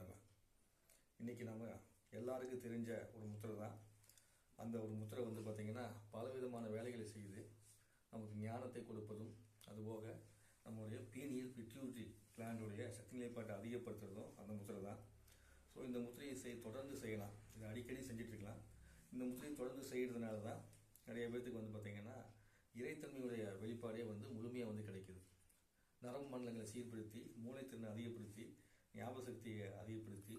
நம்ம இன்னைக்கு நம்ம எல்லாருக்கும் தெரிஞ்ச ஒரு முத்திரை தான். அந்த ஒரு முத்திரை வந்து பார்த்திங்கன்னா பலவிதமான வேலைகளை செய்யுது. நமக்கு ஞானத்தை கொடுப்பதும் அதுபோக நம்முடைய பீனியல் பிட்யூட்ரி கிளாண்டுடைய சக்தி நிலைப்பாட்டை அதிகப்படுத்துறதும் அந்த முத்திரை தான். ஸோ இந்த முத்திரையை செய் தொடர்ந்து செய்யலாம். இதை அடிக்கடி செஞ்சிட்ருக்கலாம். இந்த முத்திரையை தொடர்ந்து செய்கிறதுனால தான் நிறைய பேர்த்துக்கு வந்து பார்த்திங்கன்னா இறைத்தன்மையுடைய வெளிப்பாடே வந்து முழுமையாக வந்து கிடைக்குது. நரம்பு மண்டலங்களை சீர்படுத்தி மூளைத்திறனை அதிகப்படுத்தி ஞாபக சக்தியை அதிகப்படுத்தி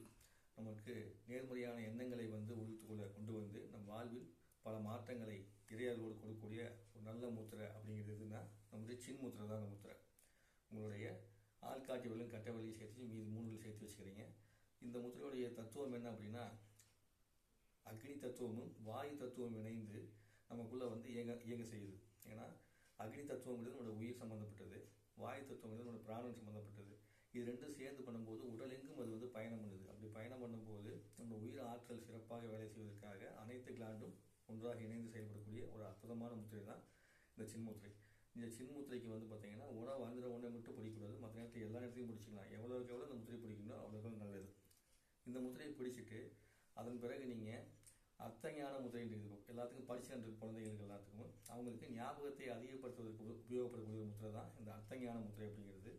நமக்கு நேர்மறையான எண்ணங்களை வந்து உள்த்துக்குள்ள கொண்டு வந்து நம் வாழ்வில் பல மாற்றங்களை இறையாளோடு கொடுக்கக்கூடிய ஒரு நல்ல முத்திரை அப்படிங்கிறதுனா நம்முடைய சின் முத்திரை தான் அந்த முத்திரை உங்களுடைய ஆள்காட்டி வலையும் கட்ட வலையும் சேர்த்து மீது மூணு சேர்த்து வச்சுக்கிறீங்க. இந்த முத்திரையுடைய தத்துவம் என்ன அப்படின்னா அக்னி தத்துவமும் வாயு தத்துவம் இணைந்து நமக்குள்ள வந்து இயங்க இயங்க செய்யுது. ஏன்னா அக்னி தத்துவங்கிறது நம்மளோட உயிர் சம்பந்தப்பட்டது வாயு தத்துவங்கிறது நம்மளோட பிராணம் சம்பந்தப்பட்டது. இது ரெண்டும் சேர்ந்து பண்ணும்போது உடலெங்கும் அது வந்து பயணம் பண்ணுது. அப்படி பயணம் பண்ணும்போது நம்ம உயிர் ஆற்றல் சிறப்பாக வேலை செய்வதற்காக அனைத்து கிளாண்டும் ஒன்றாக இணைந்து செயல்படக்கூடிய ஒரு அற்புதமான முத்திரை தான் இந்த சின்முத்திரை. இந்த சின்முத்திரைக்கு வந்து பார்த்தீங்கன்னா உணவு அந்த ஒன்றை மட்டும் பிடிக்கக்கூடாது. மற்ற நேரத்தில் எல்லா நேரத்தையும் பிடிச்சிக்கலாம். எவ்வளோக்கு எவ்வளோ இந்த முத்திரை பிடிக்கணும் அவ்வளோக்கு நல்லது. இந்த முத்திரையை பிடிச்சிட்டு அதன் பிறகு நீங்கள் அர்த்தஞான முத்திரைன்னு இருக்கும். எல்லாத்துக்கும் படிச்சுட்டு குழந்தைகளுக்கு எல்லாத்துக்கும். அவங்களுக்கு ஞாபகத்தை அதிகப்படுத்துவதற்கு உபயோகப்படக்கூடிய ஒரு முத்திரை தான் இந்த அர்த்தஞான முத்திரை அப்படிங்கிறது.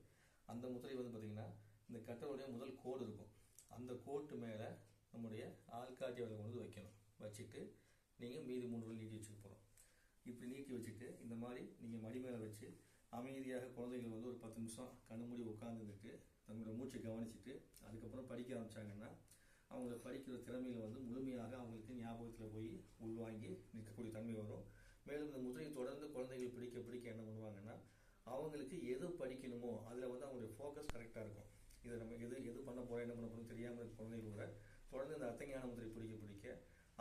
அந்த முத்திரை வந்து பார்த்தீங்கன்னா இந்த கட்டளுடைய முதல் கோடு இருக்கும். அந்த கோட்டு மேலே நம்முடைய ஆள்காட்டி அவரை கொண்டு வந்து வைக்கணும். வச்சுட்டு நீங்கள் மீதி மூன்று வழி நீட்டி வச்சுக்க போகிறோம் இப்படி நீட்டி வச்சுட்டு இந்த மாதிரி நீங்கள் மடி மேலே வச்சு அமைதியாக குழந்தைகள் வந்து ஒரு பத்து நிமிஷம் கண்ணு மூடி உட்காந்துட்டு தங்களோட மூச்சை கவனிச்சுட்டு அதுக்கப்புறம் படிக்க ஆரம்பிச்சாங்கன்னா அவங்கள படிக்கிற திறமையில வந்து முழுமையாக அவங்களுக்கு ஞாபகத்தில் போய் உள்வாங்கி நிற்கக்கூடிய தன்மை வரும். மேலும் இந்த முதிரையை தொடர்ந்து குழந்தைகள் பிடிக்க பிடிக்க என்ன பண்ணுவாங்கன்னா அவங்களுக்கு எது படிக்கணுமோ அதில் வந்து அவங்களுடைய ஃபோக்கஸ் கரெக்டாக இருக்கும். இதை நம்ம எது எது பண்ண போகிறோம் என்ன பண்ண போகிறோம் தெரியாமல் இருக்க குழந்தைகள் கூட தொடர்ந்து இந்த அர்த்தஞான முதிரை பிடிக்க பிடிக்க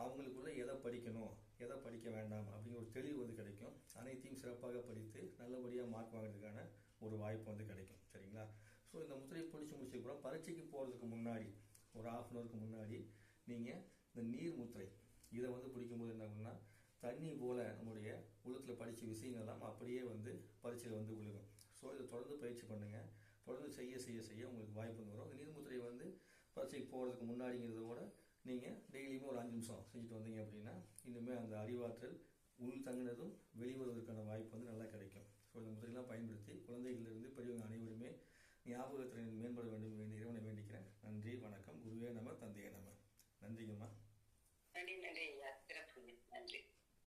அவங்களுக்குள்ள எதை படிக்கணும் எதை படிக்க வேண்டாம் அப்படிங்கிற ஒரு தெளிவு வந்து கிடைக்கும். அனைத்தையும் சிறப்பாக படித்து நல்லபடியாக மார்க் வாங்குறதுக்கான ஒரு வாய்ப்பு வந்து கிடைக்கும். சரிங்களா? ஸோ இந்த முத்திரையை பிடிச்சி முடிச்சதுக்கப்புறம் பரீட்சைக்கு போகிறதுக்கு முன்னாடி ஒரு ஆஃப் அன் ஹவருக்கு முன்னாடி நீங்கள் இந்த நீர் முத்திரை இதை வந்து பிடிக்கும்போது என்ன ஆகும்னா தண்ணி போல நம்முடைய உள்ளத்தில் படித்த விஷயங்கள்லாம் அப்படியே வந்து பரீட்சையில் வந்து விழுகும். ஸோ இதை தொடர்ந்து பயிற்சி பண்ணுங்க. தொடர்ந்து செய்ய செய்ய செய்ய உங்களுக்கு வாய்ப்பு வந்து வரும். இந்த நீர்முத்திரை வந்து பரீட்சைக்கு போகிறதுக்கு முன்னாடிங்கிறத விட நீங்கள் டெய்லியுமே ஒரு அஞ்சு நிமிஷம் செஞ்சுட்டு வந்தீங்க அப்படின்னா இனிமேல் அந்த அறிவாற்றல் உள் தங்கினதும் வெளிவருவதற்கான வாய்ப்பு வந்து நல்லா கிடைக்கும். ஸோ இந்த முத்திரையெல்லாம் பயன்படுத்தி குழந்தைகளிலிருந்து பெரியவங்க அனைவருமே ஞாபகத்திறன் மேம்பட வேண்டும் என்று இறைவனை வேண்டிக்கிறேன். நன்றி வணக்கம். குருவே நம தந்தையே நம. நன்றிங்கம்மா. நன்றி நன்றி ஐயா சிறப்பு நன்றி.